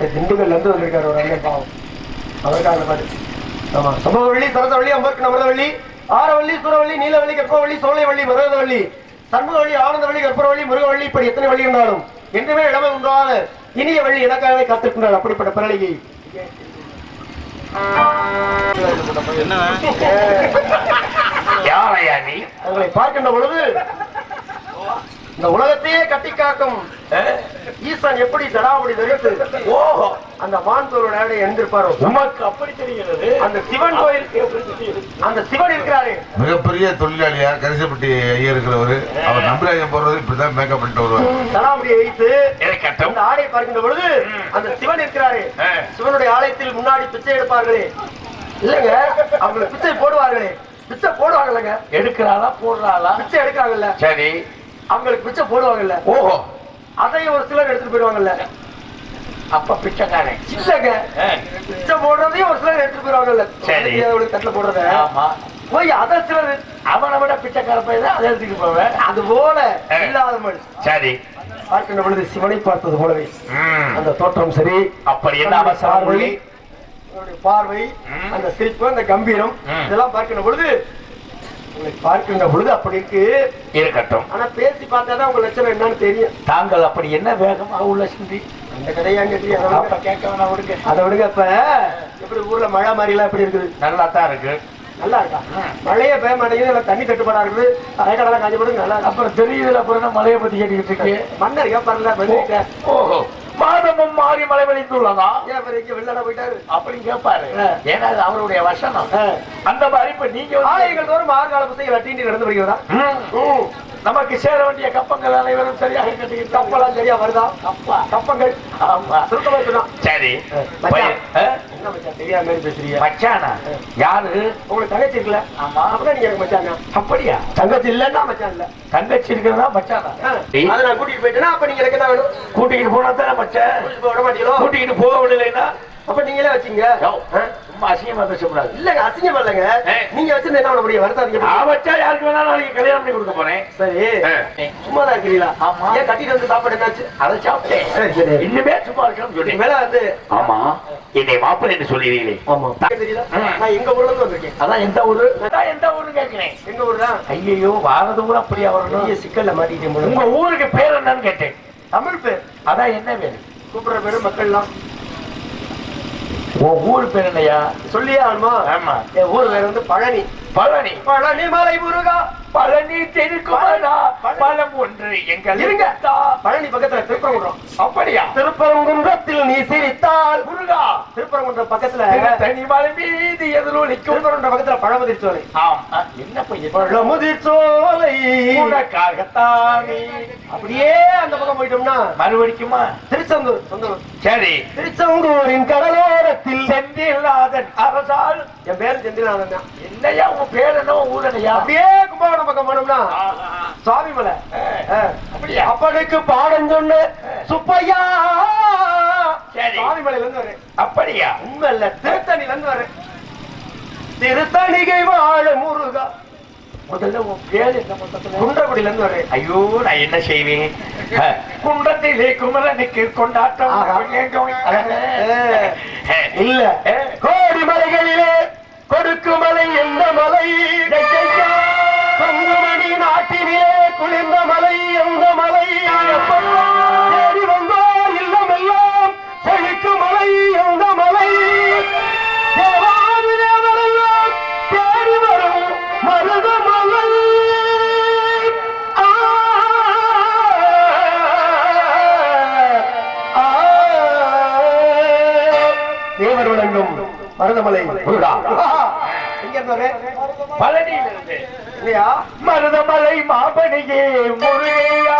தமிழ்நாட்டு திண்டுக்கல்ல இருந்து வந்திருக்காரு ஒரு அண்ணன் பாவம். அவருக்காக அந்த பாட்டு ஆமா. சம்பவவள்ளி சரசவள்ளி அம்பர்க்கு நமரவள்ளி ஆரவள்ளி சூரவள்ளி நீலவள்ளி கற்பவள்ளி சோலைவள்ளி மரகதவள்ளி சண்முகவள்ளி ஆனந்தவள்ளி கற்பூரவள்ளி முருகவள்ளி இப்படி எத்தனை வள்ளி இருந்தாலும் என்றுமே இடமே உண்டாத இனிய வள்ளி எனக்காகவே காத்திருக்கின்றார் அப்படிப்பட்ட நீ? உங்களை பார்க்கின்ற பொழுது இந்த உலகத்தையே கட்டி காக்கும் ஈசன் எப்படி ஜடாபடி தரித்து ஓஹோ. அந்த மான்தோரோட எழுந்திருப்பாரோ உமக்கு அப்படி தெரிகிறது. அந்த சிவன் கோயில் அந்த சிவன் இருக்கிறாரு. மிகப்பெரிய தொழிலாளியா கரிசப்பட்டி ஐயா இருக்கிறவரு. அவர் நம்பிராஜன் போறது இப்படிதான் மேக்கப் பண்ணிட்டு வருவார். ஜடாபடியை வைத்து இருக்கட்டும் அந்த ஆடை பார்க்கின்ற பொழுது அந்த சிவன் இருக்கிறாரு. சிவனுடைய ஆலயத்தில் முன்னாடி பிச்சை எடுப்பார்களே. இல்லங்க அவங்களுக்கு பிச்சை போடுவார்களே. பிச்சை போடுவாங்கல்லங்க. எடுக்கிறாளா போடுறாளா? பிச்சை எடுக்கிறாங்கல்ல. சரி. அவங்களுக்கு பிச்சை போடுவாங்கல்ல. ஓஹோ. அதை ஒரு சிலர் எடுத்துட்டு போயிடுவாங்கல்ல அப்ப பிச்சைக்காரன் இல்லங்க. பிச்சை போடுறதையும் ஒரு சிலர் எடுத்துட்டு போயிடுவாங்கல்ல சரி. தட்டுல போடுறத ஆமா போய் அதை சிலர் அவனை விட பிச்சைக்கார போய் தான் அதை எடுத்துட்டு போவேன் அது போல. இல்லாத மனுஷன் சரி பார்க்கின்ற பொழுது சிவனை பார்த்தது போலவே. அந்த தோற்றம் சரி அப்படி என்ன அவசரம் பார்வை. அந்த சிரிப்பு அந்த கம்பீரம். இதெல்லாம் பார்க்கின்ற பொழுது பார்க்கின்ற பொழுது அப்படி இருக்கு. இருக்கட்டும். ஆனா பேசி பார்த்தாதான் உங்க லட்சணம் என்னன்னு தெரியும். தாங்கள் அப்படி என்ன வேகமாக உள்ள சிந்தி? அந்த அப்ப கேட்க வேணாம் விடுங்க. அதை விடுங்க இப்ப எப்படி ஊர்ல மழை மாதிரி எல்லாம் எப்படி இருக்குது? நல்லா தான் இருக்கு. நல்லா இருக்கா? மழையே பெய்ய மாட்டேங்குது தண்ணி தட்டுப்பாடா இருக்குது. அரைக்கடலாம் காஞ்சி போடுங்க நல்லா. அப்புறம் தெரியுதுல அப்புறம் மலையை பத்தி கேட்டுக்கிட்டு இருக்கு? மன்னர் பதிலுக்கு ஓஹோ. மாதமும் மாறி இவர் இங்க வெளிநாட போயிட்டாரு? அப்படின்னு கேட்பாரு. ஏன்னா அது அவருடைய வசனம். அந்த மாதிரி இப்ப நீங்க ஆலயங்கள் தோறும் ஆறுகால புத்தகம் வெட்டிட்டு நடந்து வருகிறதா. நமக்கு சேர வேண்டிய கப்பங்கள் அனைவரும் சரியாக கட்டிக்கிட்டு கப்பலாம் சரியா வருதா? கப்பா. கப்பங்கள்? ஆமா. சுருக்கமா சரி. மச்சான். மச்சான்? மச்சானா யாரு? உங்களுக்கு தங்கச்சி இருக்குல்ல? ஆமா. நீங்க எனக்கு மச்சாங்க அப்படியா? தங்கச்சி இல்லன்னா மச்சான் இல்ல. தங்கச்சி இருக்கிறதா மச்சானா? அதை நான் கூட்டிட்டு போயிட்டேன்னா அப்ப நீங்க எனக்கு என்ன வேணும்? கூட்டிக்கிட்டு போனா தானே மச்சான்? கூட்டிட்டு விட மாட்டீங்களோ? கூட்டிக்கிட்டு போக விடலைன்னா? அப்ப நீங்களே வச்சீங்க? சும்மா அசிங்கமா பேசக்கூடாது. அசிங்கம் இல்லங்க. நீங்க வச்சிருந்த என்ன பண்ண வருத்தாதீங்க நான் வச்சா யாருக்கு வேணாலும் நாளைக்கு கல்யாணம் பண்ணி கொடுக்க போறேன். சரி. சும்மா தான் இருக்கிறீங்களா? ஆமா. ஏன் கட்டிட்டு வந்து சாப்பாடு என்னாச்சு? அதை சாப்பிட்டேன். இன்னுமே சும்மா சொல்லி மேல வந்து ஆமா. என்னை மாப்பிள்ளை என்று ஆமா. தெரியல. நான் எங்க ஊர்ல இருந்து வந்திருக்கேன். அதான் எந்த ஊரு? அதான் எந்த ஊரு கேட்கிறேன் எங்க ஊர் தான் ஐயோ வாரது கூட அப்படியா வரணும்? பெரிய சிக்கல்ல மாட்டிக்கிட்டேன். உங்க ஊருக்கு பேர் என்னன்னு கேட்டேன். தமிழ் பேர். அதான் என்ன பேரு? கூப்பிடுற பேரு மக்கள்லாம். உன் ஊர் பேர் என்னையா? சொல்லியே ஆகணுமா ஆமா. என் ஊர் பேர் வந்து பழனி. பழனி. பழனி மலை முருகா. பழனி தெருக்குமரா பழம் ஒன்று எங்கள் இருங்க. பழனி பக்கத்துல திருப்பரங்குன்றம். அப்படியா? திருப்பரங்குன்றத்தில் நீ சிரித்தால். முருகா. திருப்பரங்குன்றம் பக்கத்துல தனி மலை மீது எதிரொலிக்கும் திருப்பரங்குன்றம் பக்கத்துல பழமுதிர் சோலை. ஆம். என்ன பையன் பழமுதிர் சோலை. உனக்காகத்தானே. அப்படியே அந்த பக்கம் போயிட்டோம்னா. மறுபடிக்குமா? திருச்செந்தூர் சொந்தூர் சரி. திருச்செந்தூரின் கடலோரத்தில் செந்தில்நாதன் அரசால். என் பேரு செந்தில்நாதன் தான். என்னையா உன் பேர் என்ன உன் ஊர் என்னையா? அப்படியே கும்பகோணம் பக்கம் போனோம்னா ஆ, ஆ, ஆ. சுவாமி மலை. ஆ, அப்படியா? அப்பனுக்கு பாடம் சொன்ன சுப்பையா. சரி. சுவாமி மலையில இருந்து வரேன் அப்படியா? உண்மை இல்ல திருத்தணில இருந்து வரேன் திருத்தணிகை வாழ முருகா. முதல்ல உன் பேர் என்ன மொத்தத்துல? குன்றக்குடியில இருந்து வரேன். ஐயோ நான் என்ன செய்வேன்? குண்டத்திலே குமரனுக்கு கொண்டாட்டம். இல்ல. கோடி மலைகளிலே கொடுக்கு மலை எந்த மலை? கொங்குமணி நாட்டிலே குளிர்ந்த மலை எந்த மலை? மருதமலை முருகா. எங்க இருந்து வரேன் பழனியிலிருந்து. இல்லையா? மருதமலை மாபணியே முருகையா.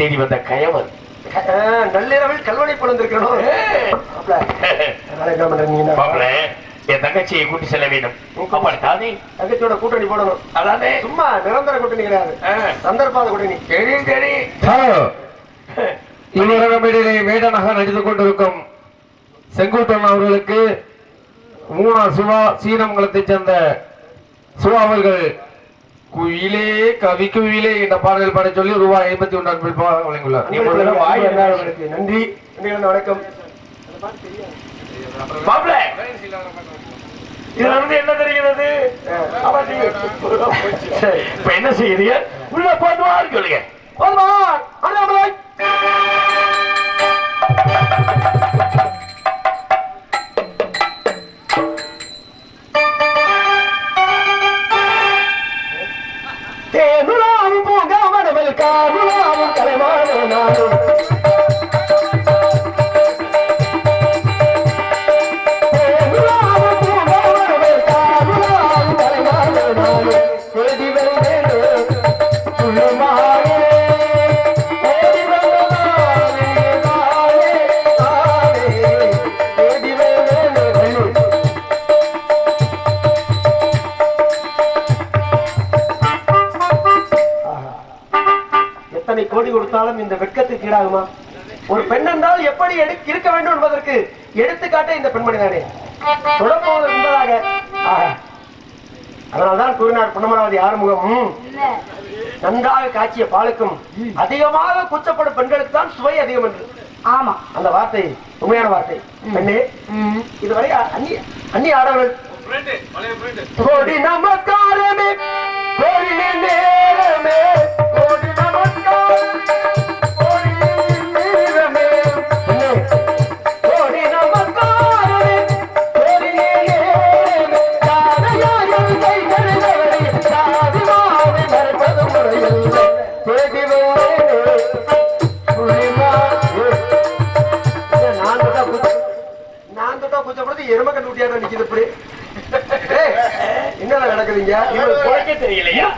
தேடி வந்த கயவன். நள்ளிரவில் கல்வனை மாப்பிள என் தங்கச்சியை கூட்டி செல்ல வேண்டும். தானே தங்கச்சியோட கூட்டணி போடணும். அதானே? சும்மா நிரந்தர கூட்டணி கிடையாது. சந்தர்ப்பாத கூட்டணி. தெரியும் சரி. இவரிடமிடையே மேடனாக கொண்டிருக்கும் செங்குட்டன் அவர்களுக்கு மூணா சிவா சீனமங்கலத்தைச் சேர்ந்த சிவா அவர்கள் குயிலே கவி குயிலே என்ற பாடல் பாட சொல்லி ரூபாய் ஐம்பத்தி ஒன்று அன்பில் வழங்கியுள்ளார். நன்றி. வணக்கம். இதுல இருந்து என்ன தெரிகிறது. இப்ப என்ன செய்யறீங்க உள்ள வான்னு சொல்லுங்க. போதுமா? తేనులాము పూగా మనవల్ కానులాము కలవాడు నాడు கோடி கொடுத்தாலும் இந்த வெட்கத்துக்கு ஈடாகுமா? ஒரு பெண் என்றால் எப்படி இருக்க வேண்டும் என்பதற்கு எடுத்துக்காட்டே இந்த பெண்மணி தானே தொடப்போவது என்பதாக. அதனால்தான் கூறினார் புன்னமராவதி ஆறுமுகம் நன்றாக காய்ச்சிய பாலுக்கும் அதிகமாக கூச்சப்படும் பெண்களுக்கு தான் சுவை அதிகம் என்று. ஆமா. அந்த வார்த்தை உண்மையான வார்த்தை. பெண்ணே இதுவரை அந்நிய அந்நிய ஆடவர்கள். கோடி நமஸ்காரமே தொட்டா பூச்சப்படுறது எருமை கண்டு குட்டியாட நிக்குது இப்படி. ஏய், என்னடா நடக்குதுங்க?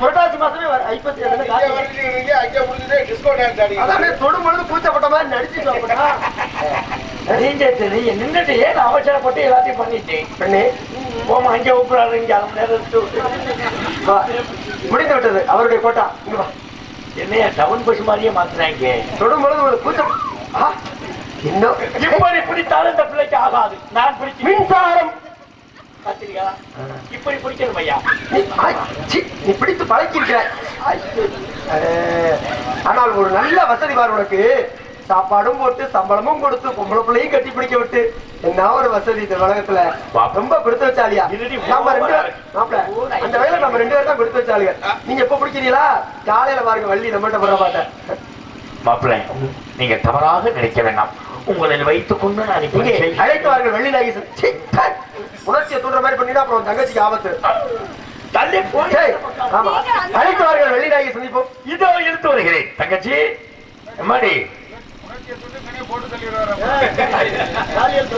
புரட்டாசி மாசமே வர- ஐப்பசி என்ன காத்து? அதானே தொடும் பொழுது பூச்சப்பட்ட மாதிரி நடிச்சுட்டு தெரியும் நின்னுட்டு ஏன் அவசரப்பட்டு எல்லாத்தையும் பண்ணிட்டேன்? பெண்ணே. போமா அங்கே உப்புறாரு இங்க அரை மணி நேரம் முடிந்து விட்டது. அவருடைய கோட்டா. இங்க வா. என்னையா டவுன் பஸ் மாதிரியே மாத்துறாங்க. தொடும் பொழுது ஒரு பூச்சம் ஆ, இன்னும் இப்படி பிடித்தாலும் இந்த பிள்ளைக்கு ஆகாது. நான் பிடிச்சு மின்சாரம். பாத்தீங்களா இப்படி பிடிக்கணும் ஐயா நீ பிடித்து. அஹ், ஆனால் ஒரு நல்ல வசதி பாரு உனக்கு. சாப்பாடும் போட்டு சம்பளமும் கொடுத்து பொம்பளை பிள்ளையும் கட்டி பிடிக்க விட்டு. என்ன ஒரு வசதி இந்த உலகத்துல. ரொம்ப கொடுத்து வச்சாலியா? நம்ம ரெண்டு. மாப்பிள, அந்த வேலை நம்ம ரெண்டு பேரும் தான் கொடுத்து வச்சாலுங்க நீங்க எப்ப பிடிக்கிறீங்களா? காலையில பாருங்க வள்ளி நம்மகிட்ட போட மாட்டேன் மாப்பிள்ளை நீங்க தவறாக நினைக்க வேண்டாம். உங்களை வைத்துக் கொண்டு நான் இங்கே இப்படி செய்ய- அழைத்து வாருங்கள் வெள்ளி ஹட். உணர்ச்சியை தூண்டுற மாதிரி பண்ணினா அப்புறம் தங்கச்சிக்கு ஆபத்து தள்ளி போய் ஆமா அழைத்து வாருங்கள் வெள்ளி நாகை சந்திப்போம் இதோ எடுத்து வருகிறேன் தங்கச்சி எம்மாடி பாலியல்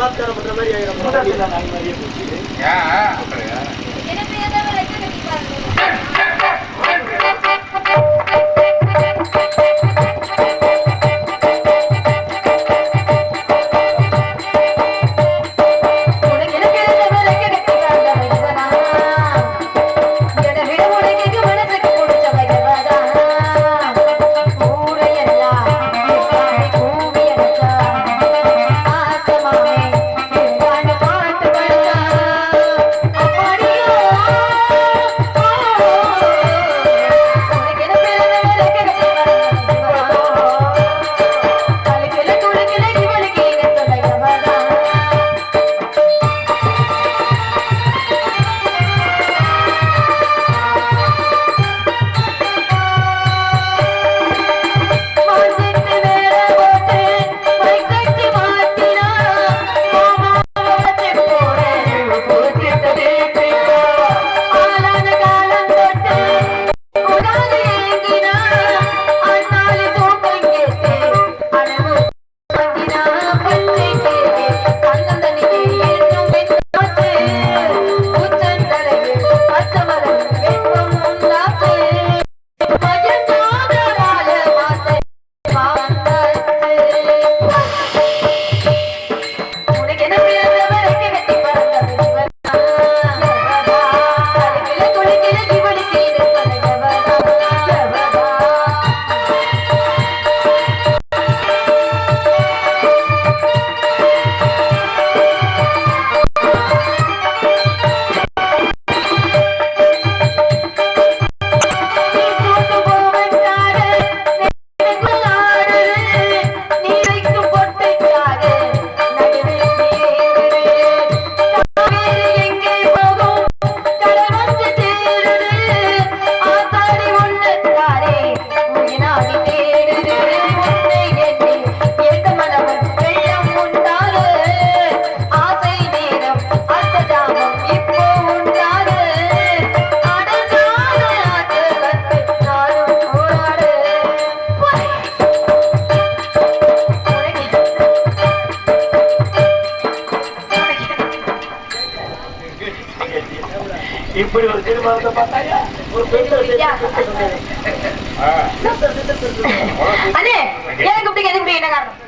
இப்படி ஒரு திருமணத்தை பார்த்தாயா? ஒரு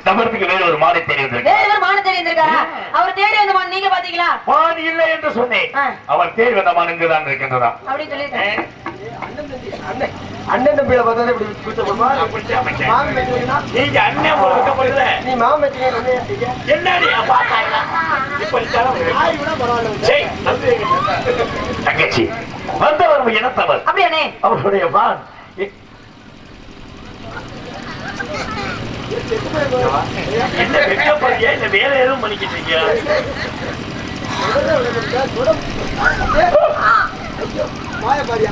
நபருக்கு வேறு ஒரு மாலை ஒரு மான தெரிந்திருக்காரா அவர் தேடி வந்த மான் நீங்க பாத்தீங்களா மான் இல்லை என்று சொன்னேன். ஆ. அவன் தேர் வந்த மான் இங்குதான் இருக்கின்றதா அப்படின்னு சொல்லியிருக்காரு. அண்ணன் தம்பியில பார்த்தா இப்படி கூச்சப்படுமா மாமன் வச்சுக்கீங்கன்னா நீங்க அண்ணன் போல வைக்கப்படுது நீ மாமன் வச்சுக்கீங்க என்னடி பார்த்தாங்களா இப்படி சரி, வந்து தங்கச்சி வந்தவர் இனத்தவர் அவருடைய மான் எ- என்ன வெட்கப்படுறியா இல்ல வேற எதுவும் பண்ணிக்கிட்டு இருக்கியா பாரியா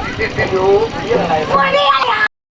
நீ இங்கிட்டு வாடா. நீ வா, டேய், அங்க ஏத்தி போடா. சும்மாவே நிக்கிறாரு நீ அடிப்படை இங்கிட்டு வா நீ. ஐயோ, நான் எதை பாதுகாக்கிறேன்னு